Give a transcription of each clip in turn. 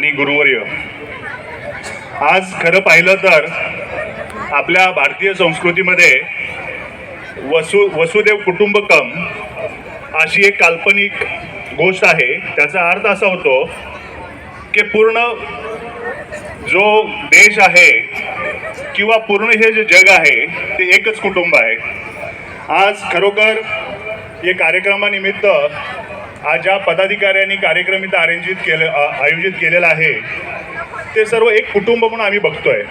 आणि गुरुवर्य. आज खरं पाहिलं तर आपल्या भारतीय संस्कृतीमध्ये वसु वसुदेव कुटुंबकम अशी एक काल्पनिक गोष्ट आहे. त्याचा अर्थ असा होतो की पूर्ण जो देश आहे किंवा पूर्ण हे जे जग आहे ते एकच कुटुंब आहे. आज खरोखर या कार्यक्रमानिमित्त आज ज्या पदाधिकाऱ्यांनी कार्यक्रम इथं आयोजित केलं आयोजित केलेला आहे ते सर्व एक कुटुंब म्हणून आम्ही बघतोय.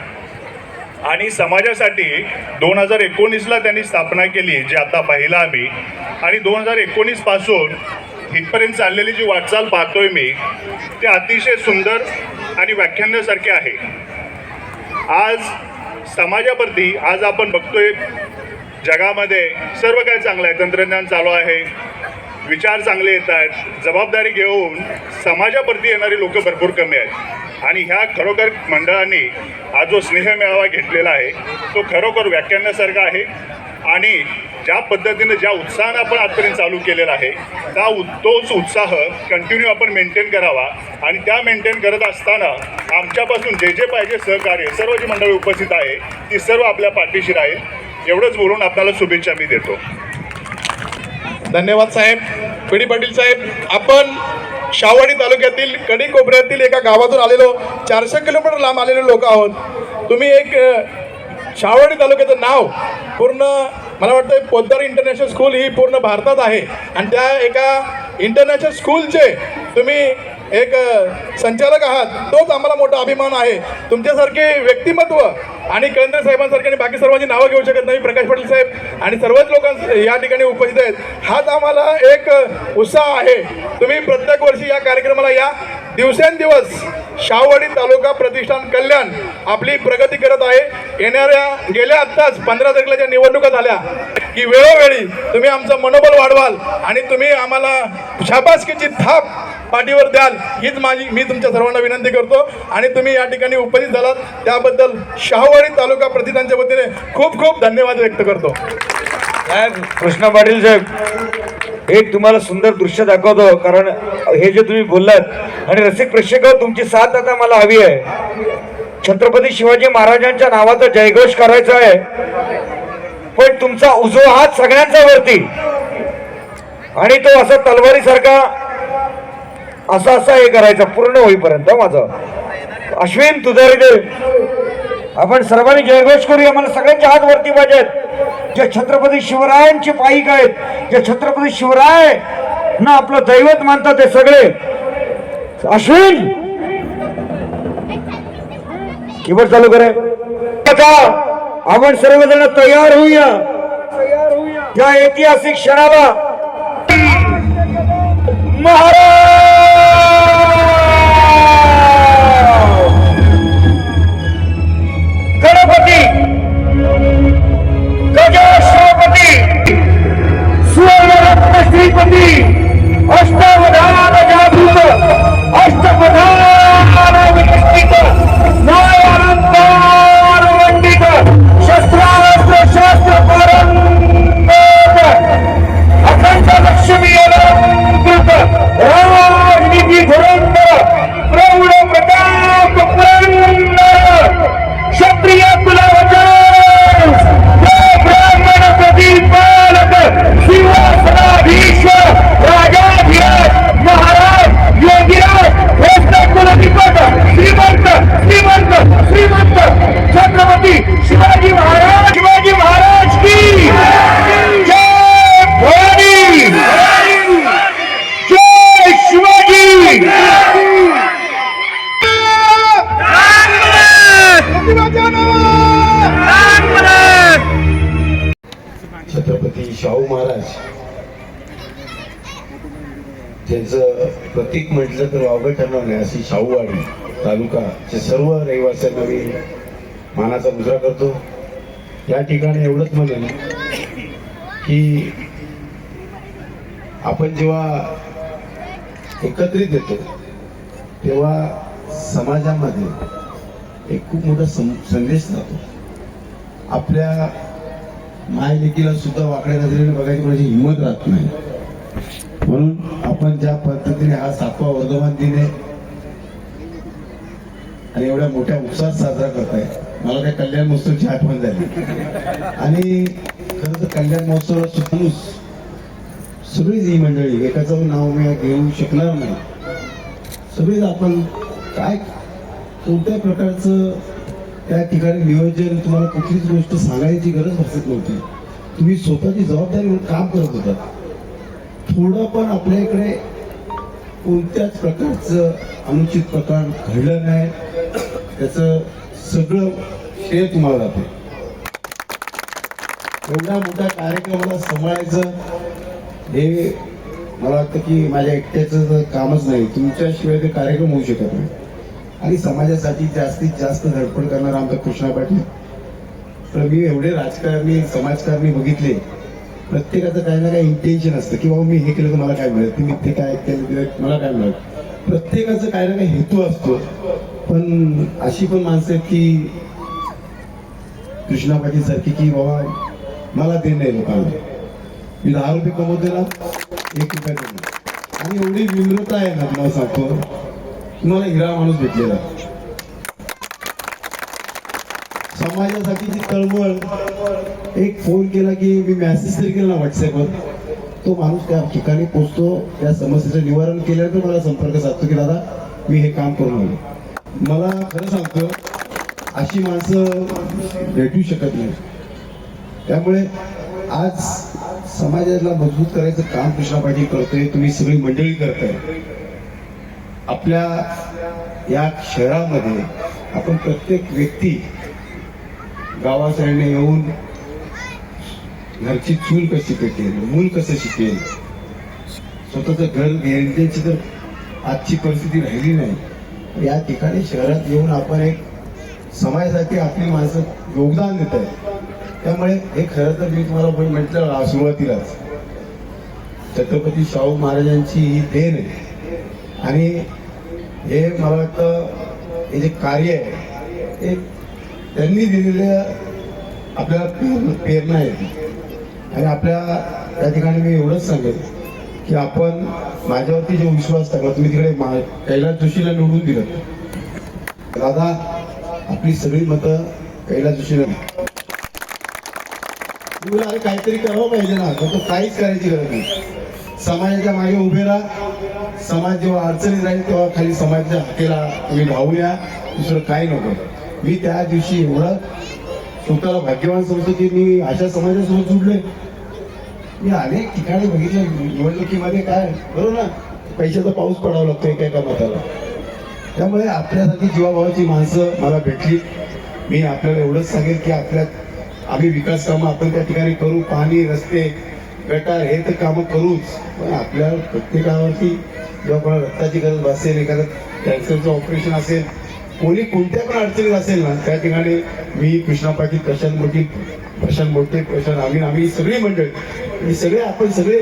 आणि समाजासाठी दोन हजार एकोणीसला त्यांनी स्थापना केली जे आता पाहिलं आम्ही. आणि दोन हजार एकोणीसपासून इथपर्यंत चाललेली जी वाटचाल पाहतोय मी ते अतिशय सुंदर आणि व्याख्यानासारखे आहे. आज समाजावरती आज आपण बघतोय जगामध्ये सर्व काही चांगलं आहे तंत्रज्ञान चालू आहे. विचार चांगले येत आहेत जबाबदारी घेऊन समाजाप्रती येणारी लोक भरपूर कमी आहेत. आणि ह्या खरोखर मंडळांनी हा जो स्नेह मेळावा घेतलेला आहे तो खरोखर व्याख्यानासारखा आहे. आणि ज्या पद्धतीनं ज्या उत्साहानं आपण आजपर्यंत चालू केलेला आहे त्या तोच उत्साह कंटिन्यू आपण मेंटेन करावा. आणि त्या मेंटेन करत असताना आमच्यापासून जे जे पाहिजे सहकार्य सर्व जी मंडळी उपस्थित आहे ती सर्व आपल्या पाठीशी राहील. एवढंच बोलून आपल्याला शुभेच्छा मी देतो. धन्यवाद साहेब. पिढी पाटील साहेब आपण शावडी तालुक्यातील कडी कोपऱ्यातील एका गावातून आलेलो चारशे किलोमीटर लांब आलेले लोक आहोत. तुम्ही एक अ, शावडी तालुक्याचं नाव पूर्ण मला वाटतं पोद्दार इंटरनॅशनल स्कूल ही पूर्ण भारतात आहे. आणि त्या एका इंटरनॅशनल स्कूलचे तुम्ही एक संचालक आहात. तोच आम्हाला मोठा अभिमान आहे. तुमच्यासारखे व्यक्तिमत्व आणि कळंदे साहेबांसारखे आणि बाकी सर्वांची नावं घेऊ शकत नाही प्रकाश पाटील साहेब आणि सर्वच लोक या ठिकाणी उपस्थित आहेत. हाच आम्हाला एक उत्साह आहे. तुम्ही प्रत्येक वर्षी या कार्यक्रमाला या. दिवसेंदिवस शाहवाडी तालुका प्रतिष्ठान कल्याण आपली प्रगती करत आहे. येणाऱ्या गेल्या आत्ताच पंधरा तारखेला ज्या निवडणुका झाल्या की वेळोवेळी तुम्ही आमचं मनोबल वाढवाल आणि तुम्ही आम्हाला शाबासकीची थाप पाठीवर द्याल हीच माझी मी तुमच्या सर्वांना विनंती करतो. आणि तुम्ही या ठिकाणी उपस्थित झालात. त्याबद्दल शाहवाडी तालुका प्रतिष्ठानच्या वतीने खूप खूप धन्यवाद व्यक्त करतो. साहेब कृष्णा पाटील साहेब एक तुम्हाला सुंदर दृश्य दाखवतो कारण हे जे तुम्ही बोललात आणि रसिक प्रेक्षक तुमची साथ आता मला हवी आहे. छत्रपती शिवाजी महाराजांच्या नावाचा जयघोष करायचा आहे. पण तुमचा उजवा हात सगळ्यांचा वरती. आणि तो असा तलवारीसारखा असा असा हे करायचा पूर्ण होईपर्यंत माझं. अश्विन तुझा रे आपण सर्वांनी जयघोष करूया. मला सगळ्यांचे हात वरती पाहिजेत. जे छत्रपती शिवरायांचे पाईक आहेत जे छत्रपती शिवराय ना आपलं दैवत मानतात ते सगळे. अश्विन! किंवा चालू करे. आता आपण सर्वजण तयार होऊया. या ऐतिहासिक क्षणाला. महाराज! गणपती! गजेश्वरपती सुवर्णरत्न श्रीपती! अष्टवधान जागृत अष्टप्रधान विकसित छत्रपती शाहू महाराज त्यांचं प्रतीक म्हटलं तर वावगं ठरणार नाही. अशी शाहूवाडी तालुकाचे सर्व रहिवाशांना मी मानाचा मुजरा करतो. या ठिकाणी एवढंच म्हणेन की आपण जेव्हा एकत्रित येतो तेव्हा समाजामध्ये एक खूप मोठा सं- संदेश जातो. आपल्या मायलेकीला सुद्धा वाकड्या नजरेने बघायची माझी म्हणजे हिंमत राहत नाही. म्हणून आपण ज्या पद्धतीने हा सातवा वर्धमान दिन आहे आणि एवढ्या मोठ्या उत्साहात साजरा करताय मला काय कल्याण महोत्सवची आठवण झाली. आणि खरं तर कल्याण महोत्सव सुटूस सगळीच ही मंडळी एकाचं नाव मी घेऊ शकणार नाही. सगळीच आपण काय कोणत्या प्रकारचं त्या ठिकाणी नियोजन तुम्हाला कुठलीच गोष्ट सांगायची गरज भासत नव्हती. तुम्ही स्वतःची जबाबदारी म्हणून काम करत होता. थोडं पण आपल्या इकडे कोणत्याच प्रकारचं अनुचित प्रकार घडलं नाही. त्याचं सगळं श्रेय तुम्हाला जाते एवढ्या मोठ्या कार्यक्रमाला सांभाळायचं हे मला वाटतं की माझ्या एकट्याचं कामच नाही. तुमच्याशिवाय ते कार्यक्रम होऊ शकत नाही. आणि समाजासाठी जास्तीत जास्त धडपड करणारा आमचा कृष्णा पाटील. तर मी एवढे राजकारणी समाजकारणी बघितले प्रत्येकाचं काही ना काही इंटेन्शन असतं की बाबा मी हे केलं तर मला काय मिळेल? मी ते काय केलं मला काय मिळेल? प्रत्येकाचं काही ना काही हेतू असतो. पण अशी पण माणसं आहेत की कृष्णा पाटील सारखी की बाबा मला देणं आहे लोकांना. मी दहा रुपये कमवते ना एक रुपया आणि एवढी विम्रता आहे ना तुम्हाला सांगतो. तुम्हाला हिरा माणूस भेटलेला. समाजासाठी जी तळमळ एक फोन केला की मी मेसेज तरी केला ना व्हॉट्सअपवर तो माणूस त्या ठिकाणी पोचतो त्या समस्येचं निवारण केल्यानंतर मला संपर्क साधतो की दादा मी हे काम करून आलो मला खरं सांगतो अशी माणसं भेटू शकत नाही त्यामुळे आज समाजाला मजबूत करायचं काम कृष्णा पाटील करतोय तुम्ही सगळी मंडळी करताय. आपल्या या शहरामध्ये आपण प्रत्येक व्यक्ती गावासाईडने येऊन घरची चूल कशी पेटेल मूल कसं शिकेल? स्वतःचं घर घेण्याची तर आजची परिस्थिती राहिली नाही. या ठिकाणी शहरात येऊन आपण एक समाजासाठी आपली माणसं योगदान देत आहे त्यामुळे हे खरं तर मी तुम्हाला पण म्हटलं सुरुवातीलाच. छत्रपती शाहू महाराजांची ही देण आहे. आणि हे मला वाटतं हे जे कार्य आहे ते त्यांनी दिलेल्या आपल्याला पेर प्रेरणा आहे. आणि आपल्या त्या ठिकाणी मी एवढंच सांगेन की आपण माझ्यावरती जो विश्वास टाकला तुम्ही तिकडे मा- कैलास जोशीला निवडून दिलं. दादा आपली सगळी मतं कैलास जोशीला तुम्ही अरे काहीतरी करावं पाहिजे ना तर तो काहीच करायची गरज नाही. समाजाच्या मागे उभे राहा. समाज जेव्हा अडचणीत राहील तेव्हा खाली समाजाच्या हाकेला तुम्ही धावूया दुसरं काही नको. मी त्या दिवशी एवढं स्वतःला भाग्यवान समजतो की मी अशा समाजासोबत जुडले मी अनेक ठिकाणी बघितलं. निवडणुकीमध्ये काय? बरोबर ना? पैशाचा पाऊस पडावा लागतो एका एका मताला. त्यामुळे आपल्यासाठी जीवाभावाची माणसं मला भेटली. मी आपल्याला एवढंच सांगेन की आपल्या आम्ही विकास कामं आपण त्या ठिकाणी करू. पाणी रस्ते गटार हे तर कामं करूच. पण आपल्या प्रत्येकावरती जेव्हा कोणा रक्ताची गरज भासेल एखादं कॅन्सरचं ऑपरेशन असेल कोणी कोणत्या पण अडचणीत असेल ना त्या ठिकाणी मी कृष्णा पाटील प्रशांत मोठी प्रशांत मोठे प्रशांत आम्ही आम्ही सगळी मंडळी मी सगळे आपण सगळे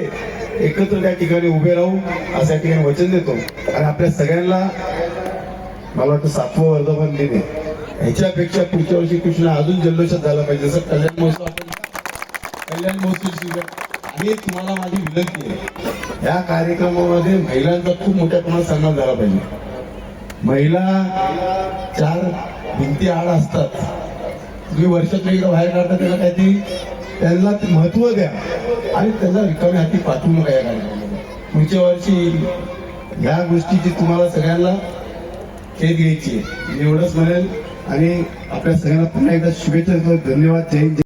एकत्र त्या ठिकाणी उभे राहू असं या ठिकाणी वचन देतो. आणि आपल्या सगळ्यांना मला वाटतं सातवं वर्धमान देणे ह्याच्यापेक्षा पुढच्या वर्षी कृष्णा अजून जल्लोषात झाला पाहिजे जसं कल्याण महोत्सव आपण कल्याण महोत्सव सुरू तुम्हाला माझी विनंती आहे. या कार्यक्रमामध्ये महिलांचा खूप मोठ्या प्रमाणात सन्मान झाला पाहिजे. महिला चार भिंती आड असतात. तुम्ही वर्षातून एकदा बाहेर काढता त्याला काहीतरी त्यांना ते महत्त्व द्या आणि त्यांना रिकामी हाती पाठवू नका या कार्यक्रमाला पुढच्या वर्षी ह्या गोष्टीची तुम्हाला सगळ्यांना खेद घ्यायची आहे. एवढंच म्हणेल आणि आपल्या सगळ्यांना पुन्हा एकदा शुभेच्छा धन्यवाद. जय